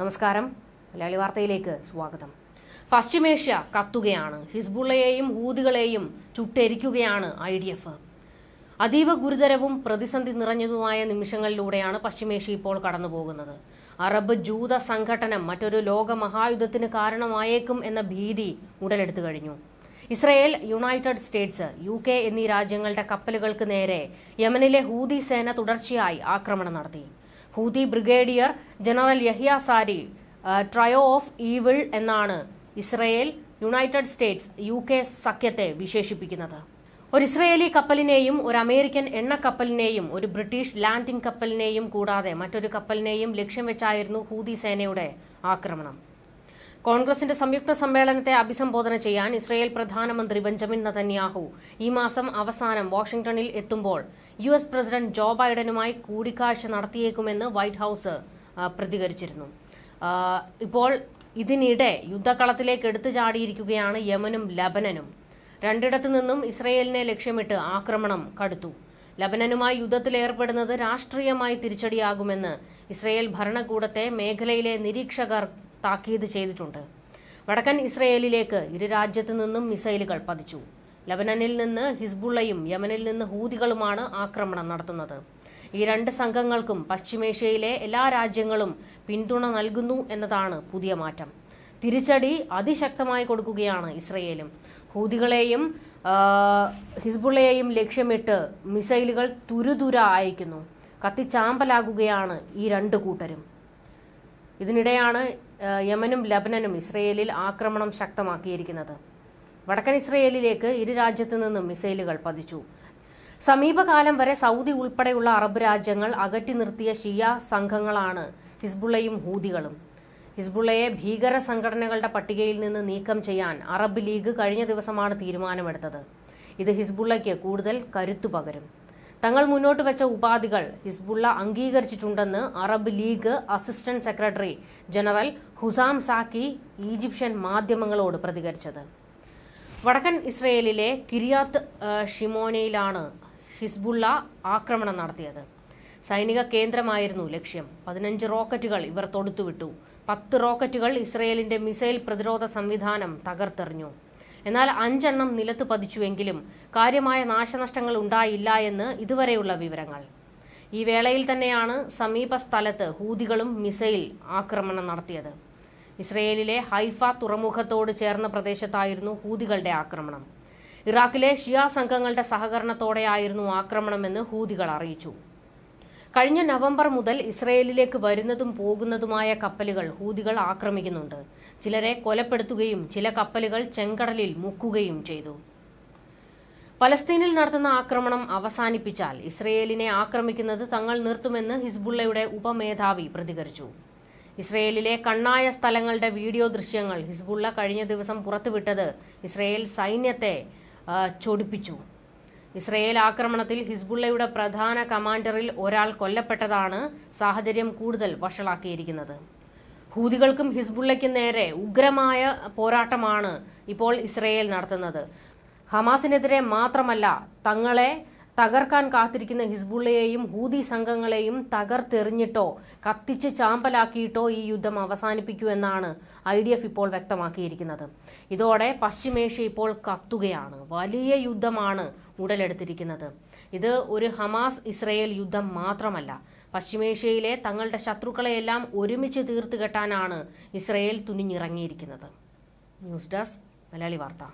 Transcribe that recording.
നമസ്കാരം. മലയാളി വാർത്തയിലേക്ക് സ്വാഗതം. പശ്ചിമേഷ്യ കത്തുകയാണ്. ഹിസ്ബുള്ളയെയും ഹൂതികളെയും ചുട്ടെരിക്കുകയാണ് ഐ ഡി എഫ്. അതീവ ഗുരുതരവും പ്രതിസന്ധി നിറഞ്ഞതുമായ നിമിഷങ്ങളിലൂടെയാണ് പശ്ചിമേഷ്യ ഇപ്പോൾ കടന്നുപോകുന്നത്. അറബ് ജൂത സംഘടനം മറ്റൊരു ലോക മഹായുദ്ധത്തിന് കാരണമായേക്കും എന്ന ഭീതി ഉടലെടുത്തു കഴിഞ്ഞു. Israel United States U K എന്നീ രാജ്യങ്ങളുടെ കപ്പലുകൾക്ക് നേരെ യമനിലെ ഹൂതി സേന തുടർച്ചയായി ആക്രമണം നടത്തി. Houthi brigadier general Yahya Saree trio of evil എന്നാണ് Israel United States U K സഖ്യത്തെ വിശേഷിപ്പിക്കുന്നത്. ഒരു ഇസ്രയേലി കപ്പലിനെയും ഒരു അമേരിക്കൻ എണ്ണ കപ്പലിനെയും ഒരു ബ്രിട്ടീഷ് ലാൻഡിംഗ് കപ്പലിനെയും കൂടാതെ മറ്റൊരു കപ്പലിനെയും ലക്ഷ്യം വെച്ചായിരുന്നു ഹൂതി സേനയുടെ ആക്രമണം. കോൺഗ്രസിന്റെ സംയുക്ത സമ്മേളനത്തെ അഭിസംബോധന ചെയ്യാൻ ഇസ്രയേൽ പ്രധാനമന്ത്രി ബെഞ്ചമിൻ നതന്യാഹു ഈ മാസം അവസാനം വാഷിംഗ്ടണിൽ എത്തുമ്പോൾ യു എസ് പ്രസിഡന്റ് ജോ ബൈഡനുമായി കൂടിക്കാഴ്ച നടത്തിയേക്കുമെന്ന് വൈറ്റ് ഹൌസ് പ്രതികരിച്ചിരുന്നു. ഇപ്പോൾ ഇതിനിടെ യുദ്ധക്കളത്തിലേക്ക് എടുത്തു ചാടിയിരിക്കുകയാണ് യമനും ലബനനും. രണ്ടിടത്തു നിന്നും ഇസ്രയേലിനെ ലക്ഷ്യമിട്ട് ആക്രമണം കടുത്തു. ലബനനുമായി യുദ്ധത്തിൽ ഏർപ്പെടുന്നത് രാഷ്ട്രീയമായി തിരിച്ചടിയാകുമെന്ന് ഇസ്രയേൽ ഭരണകൂടത്തെ മേഖലയിലെ നിരീക്ഷകർ താക്കീത് ചെയ്തിട്ടുണ്ട്. വടക്കൻ ഇസ്രയേലിലേക്ക് ഇരു രാജ്യത്തു നിന്നും മിസൈലുകൾ പതിച്ചു. ലബനനിൽ നിന്ന് ഹിസ്ബുള്ളയും യമനിൽ നിന്ന് ഹൂതികളുമാണ് ആക്രമണം നടത്തുന്നത്. ഈ രണ്ട് സംഘങ്ങൾക്കും പശ്ചിമേഷ്യയിലെ എല്ലാ രാജ്യങ്ങളും പിന്തുണ നൽകുന്നു എന്നതാണ് പുതിയ മാറ്റം. തിരിച്ചടി അതിശക്തമായി കൊടുക്കുകയാണ് ഇസ്രയേലും. ഹൂതികളെയും ഹിസ്ബുള്ളയെയും ലക്ഷ്യമിട്ട് മിസൈലുകൾ തുരുതുര അയക്കുന്നു. കത്തിച്ചാമ്പലാകുകയാണ് ഈ രണ്ട് കൂട്ടരും. ഇതിനിടെയാണ് യമനും ലബനനും ഇസ്രയേലിൽ ആക്രമണം ശക്തമാക്കിയിരിക്കുന്നത്. വടക്കൻ ഇസ്രയേലിലേക്ക് ഇരു രാജ്യത്തു നിന്നും മിസൈലുകൾ പതിച്ചു. സമീപകാലം വരെ സൗദി ഉൾപ്പെടെയുള്ള അറബ് രാജ്യങ്ങൾ അകറ്റി നിർത്തിയ ഷിയ സംഘങ്ങളാണ് ഹിസ്ബുള്ളയും ഹൂതികളും. ഹിസ്ബുള്ളയെ ഭീകര സംഘടനകളുടെ പട്ടികയിൽ നിന്ന് നീക്കം ചെയ്യാൻ അറബ് ലീഗ് കഴിഞ്ഞ ദിവസമാണ് തീരുമാനമെടുത്തത്. ഇത് ഹിസ്ബുള്ളയ്ക്ക് കൂടുതൽ കരുത്തു പകരും. തങ്ങൾ മുന്നോട്ട് വെച്ച ഉപാധികൾ Hezbollah അംഗീകരിച്ചിട്ടുണ്ടെന്ന് Arab League assistant secretary general Hossam Zaki Egyptian മാധ്യമങ്ങളോട് പ്രതികരിച്ചത്. വടക്കൻ ഇസ്രയേലിലെ കിരിയാത്ത് ഷിമോനയിലാണ് ഹിസ്ബുള്ള ആക്രമണം നടത്തിയത്. സൈനിക കേന്ദ്രമായിരുന്നു ലക്ഷ്യം. പതിനഞ്ച് റോക്കറ്റുകൾ ഇവർ തൊടുത്തുവിട്ടു. പത്ത് റോക്കറ്റുകൾ ഇസ്രയേലിന്റെ മിസൈൽ പ്രതിരോധ സംവിധാനം തകർത്തെറിഞ്ഞു. എന്നാൽ അഞ്ചെണ്ണം നിലത്ത് പതിച്ചുവെങ്കിലും കാര്യമായ നാശനഷ്ടങ്ങൾ ഉണ്ടായില്ല എന്ന് ഇതുവരെയുള്ള വിവരങ്ങൾ. ഈ വേളയിൽ തന്നെയാണ് സമീപ സ്ഥലത്ത് ഹൂതികളും മിസൈൽ ആക്രമണം നടത്തിയത്. ഇസ്രയേലിലെ ഹൈഫ തുറമുഖത്തോട് ചേർന്ന പ്രദേശത്തായിരുന്നു ഹൂതികളുടെ ആക്രമണം. ഇറാഖിലെ ഷിയ സംഘങ്ങളുടെ സഹകരണത്തോടെയായിരുന്നു ആക്രമണമെന്ന് ഹൂതികൾ അറിയിച്ചു. കഴിഞ്ഞ നവംബർ മുതൽ ഇസ്രയേലിലേക്ക് വരുന്നതും പോകുന്നതുമായ കപ്പലുകൾ ഹൂതികൾ ആക്രമിക്കുന്നുണ്ട്. ചിലരെ കൊലപ്പെടുത്തുകയും ചില കപ്പലുകൾ ചെങ്കടലിൽ മുക്കുകയും ചെയ്തു. പലസ്തീനിൽ നടത്തുന്ന ആക്രമണം അവസാനിപ്പിച്ചാൽ ഇസ്രയേലിനെ ആക്രമിക്കുന്നത് തങ്ങൾ നിർത്തുമെന്ന് ഹിസ്ബുള്ളയുടെ ഉപമേധാവി പ്രതികരിച്ചു. ഇസ്രയേലിലെ കണ്ണായ സ്ഥലങ്ങളുടെ വീഡിയോ ദൃശ്യങ്ങൾ ഹിസ്ബുള്ള കഴിഞ്ഞ ദിവസം പുറത്തുവിട്ടത് ഇസ്രയേൽ സൈന്യത്തെ ചൊടിപ്പിച്ചു. ഇസ്രയേൽ ആക്രമണത്തിൽ ഹിസ്ബുള്ളയുടെ പ്രധാന കമാൻഡറിൽ ഒരാൾ കൊല്ലപ്പെട്ടതാണ് സാഹചര്യം കൂടുതൽ വഷളാക്കിയിരിക്കുന്നത്. ഹൂതികൾക്കും ഹിസ്ബുള്ളയ്ക്കും നേരെ ഉഗ്രമായ പോരാട്ടമാണ് ഇപ്പോൾ ഇസ്രയേൽ നടത്തുന്നത്. ഹമാസിനെതിരെ മാത്രമല്ല തങ്ങളെ തകർക്കാൻ കാത്തിരിക്കുന്ന ഹിസ്ബുള്ളയെയും ഹൂതി സംഘങ്ങളെയും തകർത്തെറിഞ്ഞിട്ടോ കത്തിച്ച് ചാമ്പലാക്കിയിട്ടോ ഈ യുദ്ധം അവസാനിപ്പിക്കൂ എന്നാണ് ഐ ഡി എഫ് ഇപ്പോൾ വ്യക്തമാക്കിയിരിക്കുന്നത്. ഇതോടെ പശ്ചിമേഷ്യ ഇപ്പോൾ കത്തുകയാണ്. വലിയ യുദ്ധമാണ് ഉടലെടുത്തിരിക്കുന്നത്. ഇത് ഒരു ഹമാസ് ഇസ്രയേൽ യുദ്ധം മാത്രമല്ല. പശ്ചിമേഷ്യയിലെ തങ്ങളുടെ ശത്രുക്കളെയെല്ലാം ഒരുമിച്ച് തീർത്തുകെട്ടാനാണ് ഇസ്രയേൽ തുനിഞ്ഞിറങ്ങിയിരിക്കുന്നത്. ന്യൂസ് ഡെസ്ക് മലയാളി വാർത്ത.